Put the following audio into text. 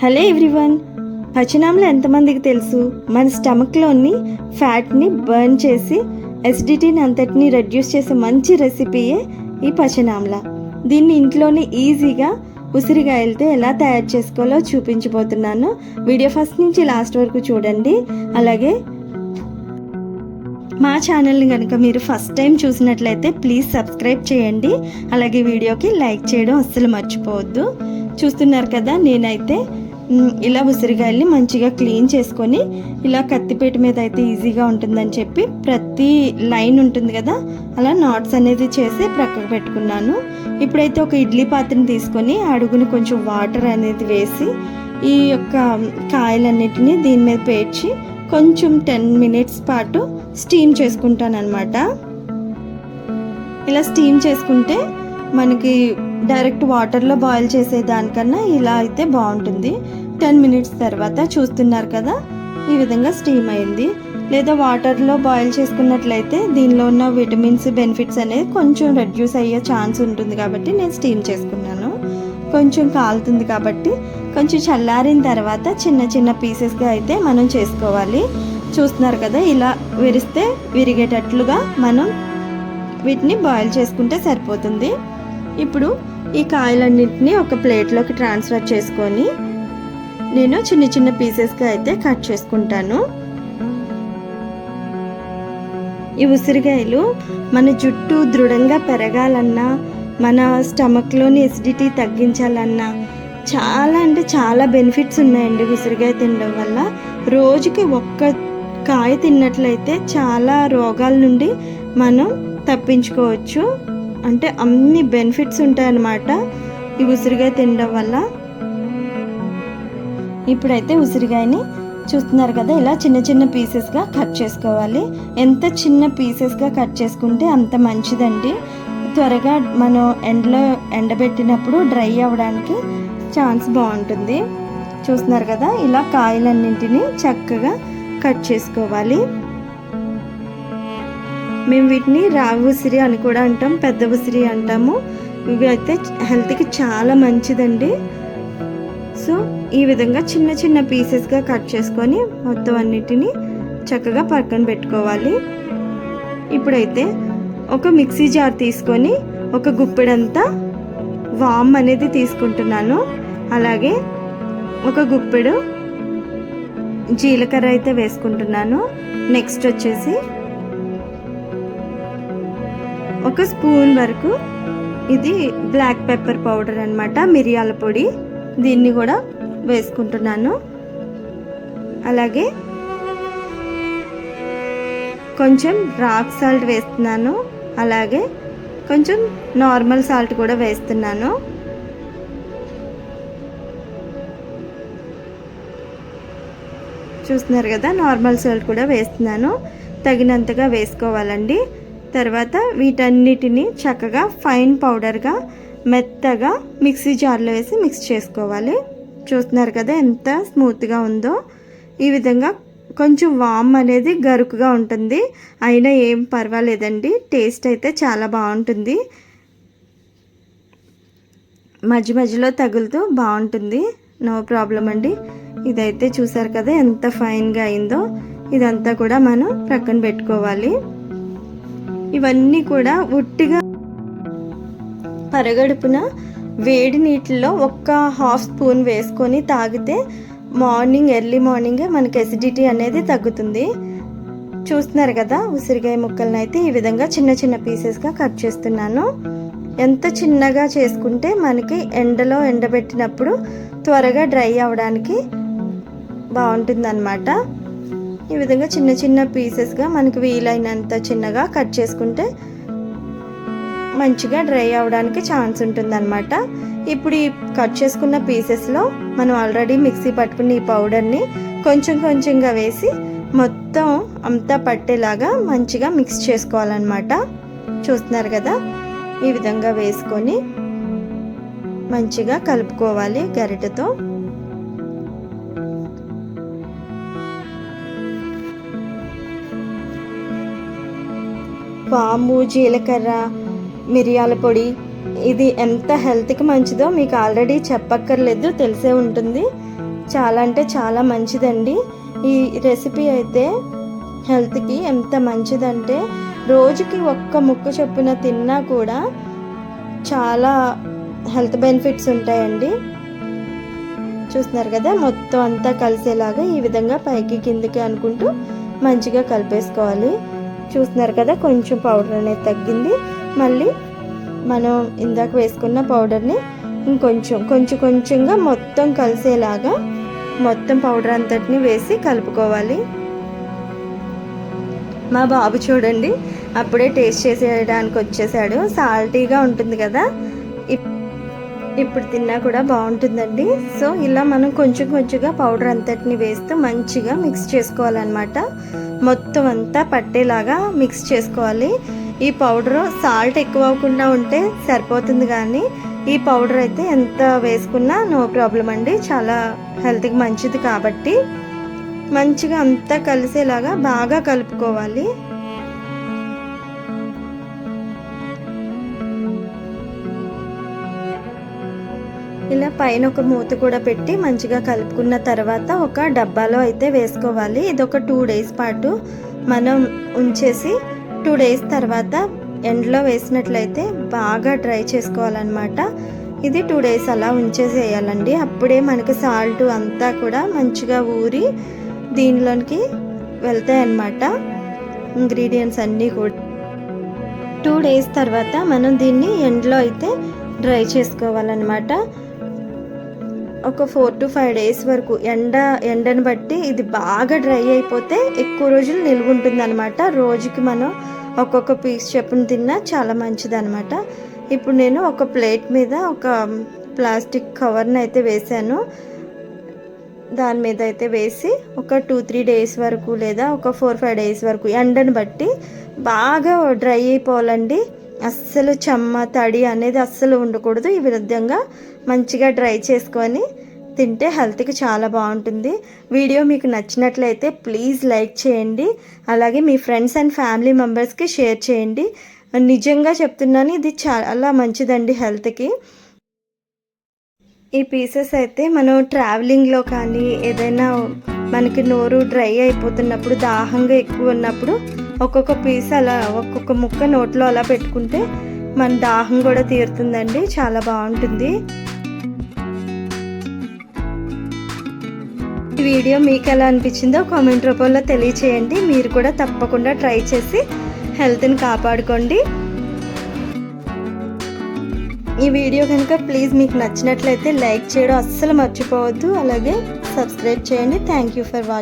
Hello everyone. పచనామలు ఎంతమందికి తెలుసు? మన స్టమక్లోని ఫ్యాట్ని బర్న్ చేసి ఎసిడిటీని అంతటిని రెడ్యూస్ చేసే మంచి రెసిపీయే ఈ పచనామల. దీన్ని ఇంట్లోనే ఈజీగా ఉసిరికాయలతో ఎలా తయారు చేసుకోవాలో చూపించబోతున్నాను. వీడియో ఫస్ట్ నుంచి లాస్ట్ వరకు చూడండి. అలాగే మా ఛానల్ని కనుక మీరు ఫస్ట్ టైం చూసినట్లయితే ప్లీజ్ సబ్స్క్రైబ్ చేయండి. అలాగే వీడియోకి లైక్ చేయడం అస్సలు మర్చిపోవద్దు. చూస్తున్నారు కదా నేనైతే ఇలా ఉసిరికాయల్ని మంచిగా క్లీన్ చేసుకొని ఇలా కత్తిపేట మీద అయితే ఈజీగా ఉంటుందని చెప్పి ప్రతి లైన్ ఉంటుంది కదా అలా నాట్స్ అనేది చేసి ప్రక్కకు పెట్టుకున్నాను. ఇప్పుడైతే ఒక ఇడ్లీ పాత్రని తీసుకొని అడుగుని కొంచెం వాటర్ అనేది వేసి ఈ యొక్క కాయలన్నిటిని దీని మీద పేర్చి కొంచెం టెన్ మినిట్స్ పాటు స్టీమ్ చేసుకుంటాను అనమాట ఇలా స్టీమ్ చేసుకుంటే మనకి డైరెక్ట్ వాటర్లో బాయిల్ చేసే దానికన్నా ఇలా అయితే బాగుంటుంది. టెన్ మినిట్స్ తర్వాత చూస్తున్నారు కదా ఈ విధంగా స్టీమ్ అయింది. లేదా వాటర్లో బాయిల్ చేసుకున్నట్లయితే దీనిలో ఉన్న విటమిన్స్ బెనిఫిట్స్ అనేది కొంచెం రెడ్యూస్ అయ్యే ఛాన్స్ ఉంటుంది కాబట్టి నేను స్టీమ్ చేసుకున్నాను. కొంచెం కాలుతుంది కాబట్టి కొంచెం చల్లారిన తర్వాత చిన్న చిన్న పీసెస్గా అయితే మనం చేసుకోవాలి. చూస్తున్నారు కదా ఇలా విరిస్తే విరిగేటట్లుగా మనం వీటిని బాయిల్ చేసుకుంటే సరిపోతుంది. ఇప్పుడు ఈ కాయలన్నింటినీ ఒక ప్లేట్లోకి ట్రాన్స్ఫర్ చేసుకొని నేను చిన్న చిన్న పీసెస్గా అయితే కట్ చేసుకుంటాను. ఈ ఉసిరికాయలు మన జుట్టు దృఢంగా పెరగాలన్నా మన స్టమక్లోని ఎసిడిటీ తగ్గించాలన్నా చాలా అంటే చాలా బెనిఫిట్స్ ఉన్నాయండి ఉసిరికాయ తినడం వల్ల. రోజుకి ఒక్క కాయ తిన్నట్లయితే చాలా రోగాల నుండి మనం తప్పించుకోవచ్చు. అంటే అన్ని బెనిఫిట్స్ ఉంటాయన్నమాట. ఈ ఉసిరికాయ తినడం వల్ల. ఇప్పుడైతే ఉసిరికాయని చూస్తున్నారు కదా ఇలా చిన్న చిన్న పీసెస్గా కట్ చేసుకోవాలి. ఎంత చిన్న పీసెస్గా కట్ చేసుకుంటే అంత మంచిదండి. త్వరగా మనం ఎండలో ఎండబెట్టినప్పుడు డ్రై అవ్వడానికి ఛాన్స్ బాగుంటుంది. చూస్తున్నారు కదా ఇలా కాయలన్నింటినీ చక్కగా కట్ చేసుకోవాలి. మేము వీటిని రావి ఉసిరి అని కూడా అంటాం పెద్ద ఉసిరి అంటాము. ఇవి అయితే హెల్త్కి చాలా మంచిదండి. సో ఈ విధంగా చిన్న చిన్న పీసెస్గా కట్ చేసుకొని మొత్తం అన్నిటిని చక్కగా పక్కన పెట్టుకోవాలి. ఇప్పుడైతే ఒక మిక్సీ జార్ తీసుకొని ఒక గుప్పెడంతా వామ్ అనేది తీసుకుంటున్నాను. అలాగే ఒక గుప్పెడు జీలకర్ర అయితే వేసుకుంటున్నాను. నెక్స్ట్ వచ్చేసి ఒక స్పూన్ వరకు ఇది బ్లాక్ పెప్పర్ పౌడర్ అనమాట మిరియాల పొడి. దీన్ని కూడా వేసుకుంటున్నాను. అలాగే కొంచెం రాక్ సాల్ట్ వేస్తున్నాను. అలాగే కొంచెం నార్మల్ సాల్ట్ కూడా వేస్తున్నాను. చూస్తున్నారు కదా నార్మల్ సాల్ట్ కూడా వేస్తున్నాను. తగినంతగా వేసుకోవాలండి. తర్వాత వీటన్నిటిని చక్కగా ఫైన్ పౌడర్గా మెత్తగా మిక్సీ జార్లో వేసి మిక్స్ చేసుకోవాలి. చూస్తున్నారు కదా ఎంత స్మూత్గా ఉందో. ఈ విధంగా కొంచెం వామ్ అనేది గరుకుగా ఉంటుంది. అయినా ఏం పర్వాలేదండి. టేస్ట్ అయితే చాలా బాగుంటుంది. మధ్య మధ్యలో తగులుతూ బాగుంటుంది. నో ప్రాబ్లం అండి. ఇదైతే చూసారు కదా ఎంత ఫైన్గా అయిందో. ఇదంతా కూడా మనం ప్రక్కన పెట్టుకోవాలి. ఇవన్నీ కూడా ఉట్టిగా పరగడుపున వేడి నీటిలో ఒక్క హాఫ్ స్పూన్ వేసుకొని తాగితే మార్నింగ్ ఎర్లీ మార్నింగే మనకి ఎసిడిటీ అనేది తగ్గుతుంది. చూస్తున్నారు కదా ఉసిరికాయ ముక్కలను అయితే ఈ విధంగా చిన్న చిన్న పీసెస్గా కట్ చేస్తున్నాను. ఎంత చిన్నగా చేసుకుంటే మనకి ఎండలో ఎండబెట్టినప్పుడు త్వరగా డ్రై అవ్వడానికి బాగుంటుందన్నమాట. ఈ విధంగా చిన్న చిన్న పీసెస్గా మనకు వీలైనంత చిన్నగా కట్ చేసుకుంటే మంచిగా డ్రై అవ్వడానికి ఛాన్స్ ఉంటుందన్నమాట. ఇప్పుడు ఈ కట్ చేసుకున్న పీసెస్లో మనం ఆల్రెడీ మిక్సీ పట్టుకున్న ఈ పౌడర్ని కొంచెం కొంచెంగా వేసి మొత్తం అంతా పట్టేలాగా మంచిగా మిక్స్ చేసుకోవాలన్నమాట. చూస్తున్నారు కదా? ఈ విధంగా వేసుకొని మంచిగా కలుపుకోవాలి గరిటెతో. పాము జీలకర్ర మిరియాల పొడి ఇది ఎంత హెల్త్కి మంచిదో మీకు ఆల్రెడీ చెప్పక్కర్లేదు తెలిసే ఉంటుంది. చాలా అంటే చాలా మంచిదండి. ఈ రెసిపీ అయితే హెల్త్కి ఎంత మంచిదంటే రోజుకి ఒక్క ముక్క చొప్పున తిన్నా కూడా చాలా హెల్త్ బెనిఫిట్స్ ఉంటాయండి. చూస్తున్నారు కదా మొత్తం అంతా కలిసేలాగా ఈ విధంగా పైకి కిందికి అనుకుంటూ మంచిగా కలిపేసుకోవాలి. చూస్తున్నారు కదా కొంచెం పౌడర్ అనేది తగ్గింది. మళ్ళీ మనం ఇందాక వేసుకున్న పౌడర్ని ఇంకొంచెం కొంచెం కొంచెంగా మొత్తం కలిసేలాగా మొత్తం పౌడర్ అంతటిని వేసి కలుపుకోవాలి. మా బాబు చూడండి అప్పుడే టేస్ట్ చేసేయడానికి వచ్చేసాడు. సాల్టీగా ఉంటుంది కదా. ఇప్పుడు తిన్నా కూడా బాగుంటుందండి. సో ఇలా మనం కొంచెం కొంచెంగా పౌడర్ అంతటిని వేస్తూ మంచిగా మిక్స్ చేసుకోవాలన్నమాట. మొత్తం అంతా పట్టేలాగా మిక్స్ చేసుకోవాలి. ఈ పౌడర్ సాల్ట్ ఎక్కువ అవ్వకుండా ఉంటే సరిపోతుంది కానీ ఈ పౌడర్ అయితే ఎంత వేసుకున్నా నో ప్రాబ్లం అండి. చాలా హెల్త్కి మంచిది కాబట్టి మంచిగా అంతా కలిసేలాగా బాగా కలుపుకోవాలి. ఇలా పైన ఒక మూత కూడా పెట్టి మంచిగా కలుపుకున్న తర్వాత ఒక డబ్బాలో అయితే వేసుకోవాలి. ఇది ఒక టూ డేస్ పాటు మనం ఉంచేసి టూ డేస్ తర్వాత ఎండలో వేసినట్లయితే బాగా డ్రై చేసుకోవాలన్నమాట. ఇది టూ డేస్ అలా ఉంచేసేయాలండి. అప్పుడే మనకి సాల్ట్ అంతా కూడా మంచిగా ఊరి దీనిలోనికి వెళ్తాయి అన్నమాట ఇంగ్రీడియంట్స్ అన్నీ కూడా. టూ డేస్ తర్వాత మనం దీన్ని ఎండలో అయితే డ్రై చేసుకోవాలన్నమాట. ఒక ఫోర్ టు ఫైవ్ డేస్ వరకు ఎండ ఎండను బట్టి ఇది బాగా డ్రై అయిపోతే ఎక్కువ రోజులు నిలువ ఉంటుంది అనమాట రోజుకి మనం ఒక్కొక్క పీస్ చెప్పును తిన్నా చాలా మంచిది అనమాట ఇప్పుడు నేను ఒక ప్లేట్ మీద ఒక ప్లాస్టిక్ కవర్ని అయితే వేసాను దాని మీద అయితే వేసి ఒక టూ త్రీ డేస్ వరకు లేదా ఒక ఫోర్ ఫైవ్ డేస్ వరకు ఎండను బట్టి బాగా డ్రై అయిపోవాలండి. అస్సలు చెమ్మ తడి అనేది అస్సలు ఉండకూడదు. ఈ విధంగా మంచిగా డ్రై చేసుకొని తింటే హెల్త్కి చాలా బాగుంటుంది. వీడియో మీకు నచ్చినట్లయితే ప్లీజ్ లైక్ చేయండి. అలాగే మీ ఫ్రెండ్స్ అండ్ ఫ్యామిలీ మెంబర్స్కి షేర్ చేయండి. నిజంగా చెప్తున్నాను ఇది చాలా మంచిదండి హెల్త్కి. ఈ పీసెస్ అయితే మనం ట్రావెలింగ్లో కానీ ఏదైనా మనకి నోరు డ్రై అయిపోతున్నప్పుడు దాహంగా ఎక్కువ ఉన్నప్పుడు ఒక్కొక్క పీస్ అలా ఒక్కొక్క ముక్క నోట్లో అలా పెట్టుకుంటే మన దాహం కూడా తీరుతుందండి. చాలా బాగుంటుంది. వీడియో మీకు ఎలా అనిపించిందో కామెంట్ రూపంలో తెలియచేయండి. మీరు కూడా తప్పకుండా ట్రై చేసి హెల్త్ని కాపాడుకోండి. ఈ వీడియో కనుక ప్లీజ్ మీకు నచ్చినట్లయితే లైక్ చేయడం అస్సలు మర్చిపోవద్దు. అలాగే సబ్స్క్రైబ్ చేయండి. Thank you for watching